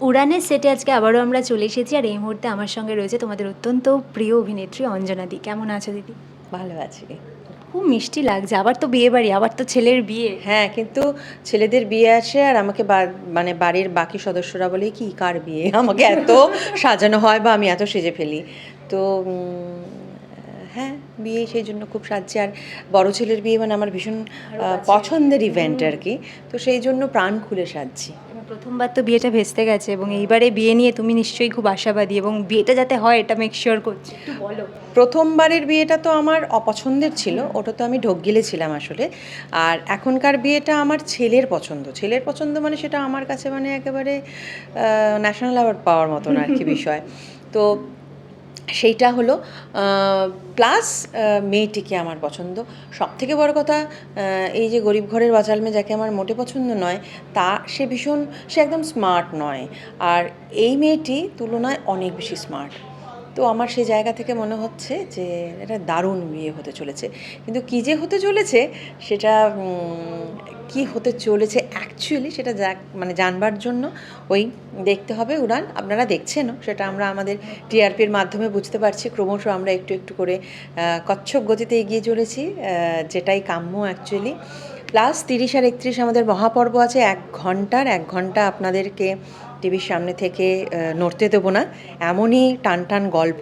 উড়ানের সেটে আজকে আবারও আমরা চলে এসেছি আর এই মুহূর্তে আমার সঙ্গে রয়েছে তোমাদের অত্যন্ত প্রিয় অভিনেত্রী অঞ্জনা দি। কেমন আছো দিদি? ভালো আছি। খুব মিষ্টি লাগছে আবার তো বিয়ে বাড়ি আবার তো ছেলের বিয়ে। হ্যাঁ কিন্তু ছেলেদের বিয়ে আসে আর আমাকে মানে বাড়ির বাকি সদস্যরা বলে কি কার বিয়ে? আমাকে এত সাজানো হয় বা আমি এত সেজে ফেলি। তো হ্যাঁ বিয়ে সেই জন্য খুব সাজছে। আর বড় ছেলের বিয়ে মানে আমার ভীষণ পছন্দের ইভেন্ট আর কি। তো সেই জন্য প্রাণ খুলে সাজছি। প্রথমবার তো বিয়েটা ভেস্তে গেছে এবং এইবারে বিয়ে নিয়ে তুমি নিশ্চয়ই খুব আশাবাদী এবং বিয়েটা যাতে হয় এটা মেক শিওর করছি। বলো। প্রথমবারের বিয়েটা তো আমার অপছন্দের ছিল ওটা তো আমি ঢোক গিলেছিলাম আসলে। আর এখনকার বিয়েটা আমার ছেলের পছন্দ। ছেলের পছন্দ মানে সেটা আমার কাছে মানে একেবারে ন্যাশনাল অ্যাওয়ার্ড পাওয়ার মতন আর কি বিষয়। তো সেইটা হলো প্লাস মেয়েটিকে আমার পছন্দ। সব থেকে বড় কথা এই যে গরিব ঘরের বাচাল মেয়ে যাকে আমার মোটে পছন্দ নয়, তা সে ভীষণ, সে একদম স্মার্ট নয়। আর এই মেয়েটি তুলনায় অনেক বেশি স্মার্ট তো আমার সেই জায়গা থেকে মনে হচ্ছে যে এটা দারুণ বিয়ে হতে চলেছে। কিন্তু কী যে হতে চলেছে সেটা কি হতে চলেছে অ্যাকচুয়ালি সেটা মানে জানবার জন্য ওই দেখতে হবে, উড়ান। আপনারা দেখছেনও, সেটা আমরা আমাদের টিআরপির মাধ্যমে বুঝতে পারছি। ক্রমশ আমরা একটু একটু করে কচ্ছপ গতিতে এগিয়ে চলেছি যেটাই কাম্য অ্যাকচুয়ালি প্লাস তিরিশ আর একত্রিশ আমাদের মহাপর্ব আছে, এক ঘণ্টার, এক ঘণ্টা আপনাদেরকে টিভির সামনে থেকে নড়তে দেবো না। এমনই টান টান গল্প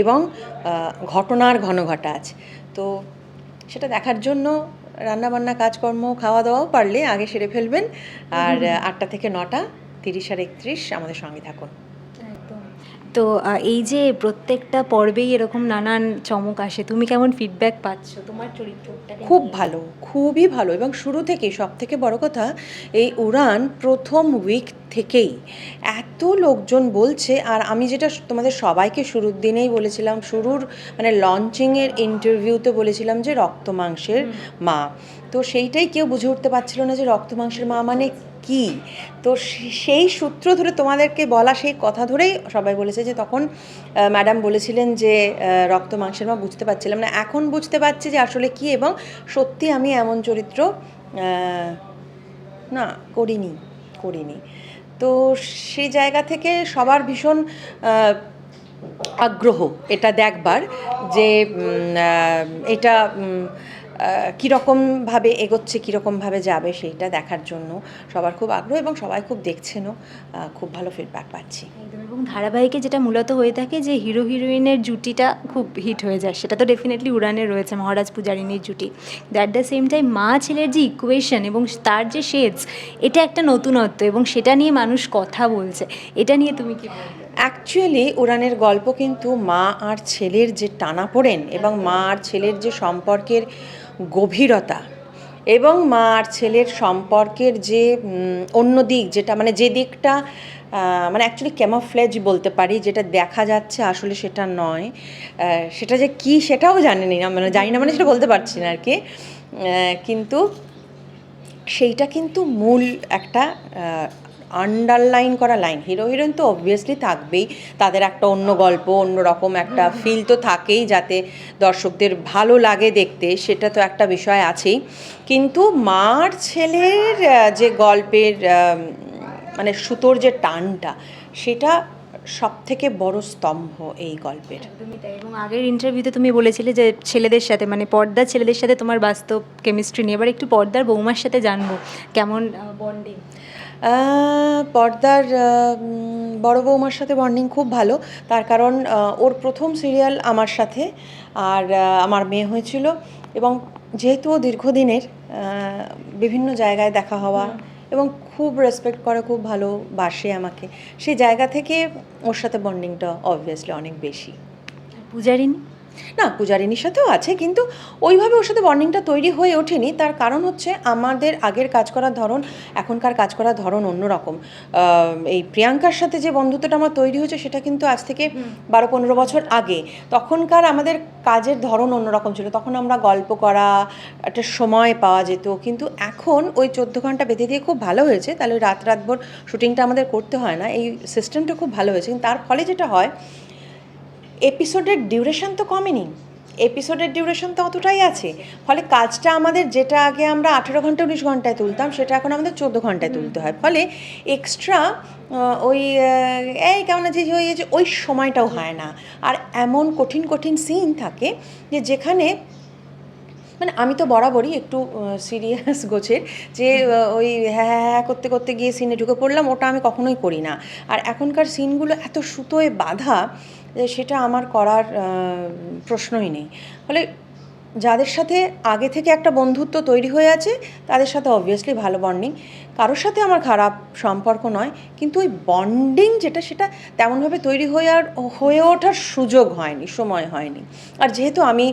এবং ঘটনার ঘন ঘটা আছে। তো সেটা দেখার জন্য রান্নাবান্না, কাজকর্ম খাওয়া দাওয়াও পারলে আগে সেরে ফেলবেন। আর আটটা থেকে নটা, তিরিশ আর একত্রিশ আমাদের সঙ্গে থাকুন। তো এই যে প্রত্যেকটা পর্বেই এরকম নানান চমক আসে তুমি কেমন ফিডব্যাক পাচ্ছ? তোমার চরিত্রটা খুব ভালো খুবই ভালো এবং শুরু থেকেই সব থেকে বড় কথা এই উড়ান প্রথম উইক থেকেই। এত লোকজন বলছে আর আমি যেটা তোমাদের সবাইকে শুরুর দিনেই বলেছিলাম শুরুর মানে লঞ্চিংয়ের ইন্টারভিউতে বলেছিলাম যে রক্ত মাংসের মা। তো সেইটাই কেউ বুঝে উঠতে পারছিল না যে রক্ত মাংসের মা মানে কি? তো সেই সূত্র ধরে তোমাদেরকে বলা সেই কথা ধরেই সবাই বলেছে যে তখন ম্যাডাম বলেছিলেন যে রক্ত, মাংসের মা বুঝতে পারছিলাম না। এখন বুঝতে পারছি যে আসলে কি এবং সত্যি আমি এমন চরিত্র না, করিনি করিনি। তো সেই জায়গা থেকে সবার ভীষণ আগ্রহ এটা দেখবার যে এটা কীরকমভাবে এগোচ্ছে কীরকমভাবে যাবে সেইটা দেখার জন্য সবার খুব আগ্রহ এবং সবাই খুব দেখছেনও। খুব ভালো ফিডব্যাক পাচ্ছি। একদম এবং ধারাবাহিকে যেটা মূলত হয়ে থাকে যে হিরো হিরোইনের জুটিটা খুব হিট হয়ে যায়। সেটা তো ডেফিনেটলি উড়ানে রয়েছে মহারাজ পূজারিনীর জুটি। দ্যাট দ্য সেম টাইম মা ছেলের যে ইকুয়েশন এবং তার যে শেডস এটা একটা নতুনত্ব এবং সেটা নিয়ে মানুষ কথা বলছে। এটা নিয়ে তুমি কি অ্যাকচুয়ালি উড়ানের গল্প কিন্তু মা আর ছেলের যে টানাপোড়েন এবং মা আর ছেলের যে সম্পর্কের গভীরতা এবং মা আর ছেলের সম্পর্কের যে অন্য দিক যেটা মানে যে দিকটা মানে অ্যাকচুয়ালি ক্যামোফ্লেজ বলতে পারি, যেটা দেখা যাচ্ছে আসলে সেটা নয়। সেটা যে কি সেটাও জানি না মানে জানি না মানে সেটা বলতে পারছি না আর কি কিন্তু সেইটা কিন্তু মূল একটা আন্ডারলাইন করা লাইন হিরো হিরোইন তো অবভিয়াসলি থাকবেই। তাদের একটা অন্য গল্প অন্য রকম একটা ফিল তো থাকেই যাতে দর্শকদের ভালো লাগে দেখতে সেটা তো একটা বিষয় আছেই। কিন্তু মার ছেলের যে গল্পের মানে সুতোর যে টানটা সেটা সব থেকে বড় স্তম্ভ এই গল্পের। একদমই তাই। এবং আগের ইন্টারভিউতে তুমি বলেছিলে যে ছেলেদের সাথে মানে পর্দার ছেলেদের সাথে তোমার বাস্তব কেমিস্ট্রি নিয়ে। এবার একটু পর্দার বৌমার সাথে জানব কেমন বন্ডিং পর্দার বড় বৌমার সাথে বন্ডিং খুব ভালো। তার কারণ ওর প্রথম সিরিয়াল আমার সাথে আর আমার মেয়ে হয়েছিল। এবং যেহেতু ও দীর্ঘদিনের বিভিন্ন জায়গায় দেখা হওয়া এবং খুব রেসপেক্ট করে খুব ভালোবাসে আমাকে সেই জায়গা থেকে ওর সাথে বন্ডিংটা অবভিয়াসলি অনেক বেশি। পূজারিনী না পূজারিনীর সাথেও আছে কিন্তু ওইভাবে ওর সাথে বন্ডিংটা তৈরি হয়ে ওঠেনি। তার কারণ হচ্ছে আমাদের আগের কাজ করার ধরন এখনকার কাজ করার ধরন অন্যরকম। এই প্রিয়াঙ্কার সাথে যে বন্ধুত্বটা আমার তৈরি হয়েছে সেটা কিন্তু আজ থেকে বারো পনেরো বছর আগে। তখনকার আমাদের কাজের ধরন অন্যরকম ছিল। তখন আমরা গল্প করা একটা সময় পাওয়া যেত। কিন্তু এখন ওই চোদ্দ ঘণ্টা বেঁধে দিয়ে খুব ভালো হয়েছে। তাহলে রাত রাতভর শুটিংটা আমাদের করতে হয় না। এই সিস্টেমটা খুব ভালো হয়েছে। কিন্তু তার ফলে যেটা হয় এপিসোডের ডিউরেশন তো কমেনি। এপিসোডের ডিউরেশন তো অতটাই আছে। ফলে কাজটা আমাদের যেটা আগে আমরা আঠেরো ঘণ্টা, উনিশ ঘন্টায় তুলতাম, সেটা এখন আমাদের চোদ্দ ঘন্টায় তুলতে হয়। ফলে এক্সট্রা ওই এই কেমন আছে যে, ওই সময়টাও হয় না। আর এমন কঠিন কঠিন সিন থাকে যে, যেখানে মানে আমি তো বরাবরই একটু সিরিয়াস গোছের যে ওই হ্যাঁ হ্যাঁ হ্যাঁ করতে করতে গিয়ে সিনে ঢুকে পড়লাম, ওটা আমি কখনোই করি না। আর এখনকার সিনগুলো এত সুতোয় বাঁধা সেটা আমার করার প্রশ্নই নেই। ফলে যাদের সাথে আগে থেকে একটা বন্ধুত্ব তৈরি হয়ে আছে তাদের সাথে অবভিয়াসলি ভালো বন্ডিং কারোর সাথে আমার খারাপ সম্পর্ক নয় কিন্তু ওই বন্ডিং যেটা সেটা তেমনভাবে তৈরি হয়ে আর হয়ে ওঠার সুযোগ হয়নি সময় হয়নি। আর যেহেতু আমি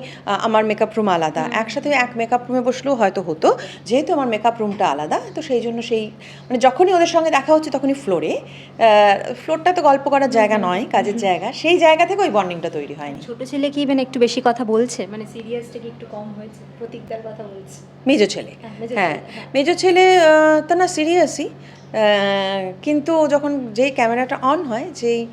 আমার মেকআপ রুম আলাদা একসাথে এক মেকআপ রুমে বসলেও হয়তো হতো যেহেতু আমার মেকআপ রুমটা আলাদা তো সেই জন্য সেই মানে যখনই ওদের সঙ্গে দেখা হচ্ছে তখনই ফ্লোরে ফ্লোরটা তো গল্প করার জায়গা নয় কাজের জায়গা সেই জায়গা থেকে ওই বন্ডিংটা তৈরি হয়নি। ছোট ছেলে কি ইভেন একটু বেশি কথা বলছে? মানে সিরিয়াসটা কি একটু কম হয়েছে প্রতীকদার কথা বলছি। মেজো ছেলে। হ্যাঁ, মেজো হ্যাঁ ছেলে, হ্যাঁ। আহ, তো না সিরিয়াসই। কিন্তু যখন যেই ক্যামেরাটা অন হয় যেই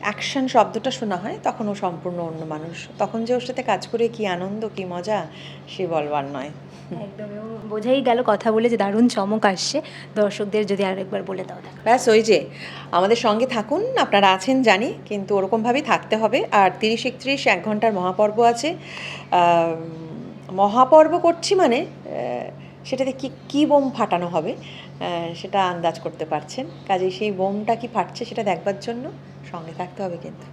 অ্যাকশন শব্দটা শোনা হয় তখন ও সম্পূর্ণ অন্য মানুষ। তখন যে ওর সাথে কাজ করে কি আনন্দ কি মজা সে বলবার নয়। একদম বোঝাই গেল কথা বলে যে দারুণ চমক আসছে। দর্শকদের যদি আরেকবার বলে দাও ব্যাস, ওই যে, আমাদের সঙ্গে থাকুন, আপনারা আছেন জানি, কিন্তু ওরকমভাবেই থাকতে হবে। আর তিরিশ একত্রিশ এক ঘণ্টার মহাপর্ব আছে। মহাপর্ব করছি মানে সেটাতে কি, কী বোম ফাটানো হবে সেটা আন্দাজ করতে পারছেন। কাজেই সেই বোমটা কি ফাটছে সেটা দেখবার জন্য সঙ্গে থাকতে হবে কিন্তু।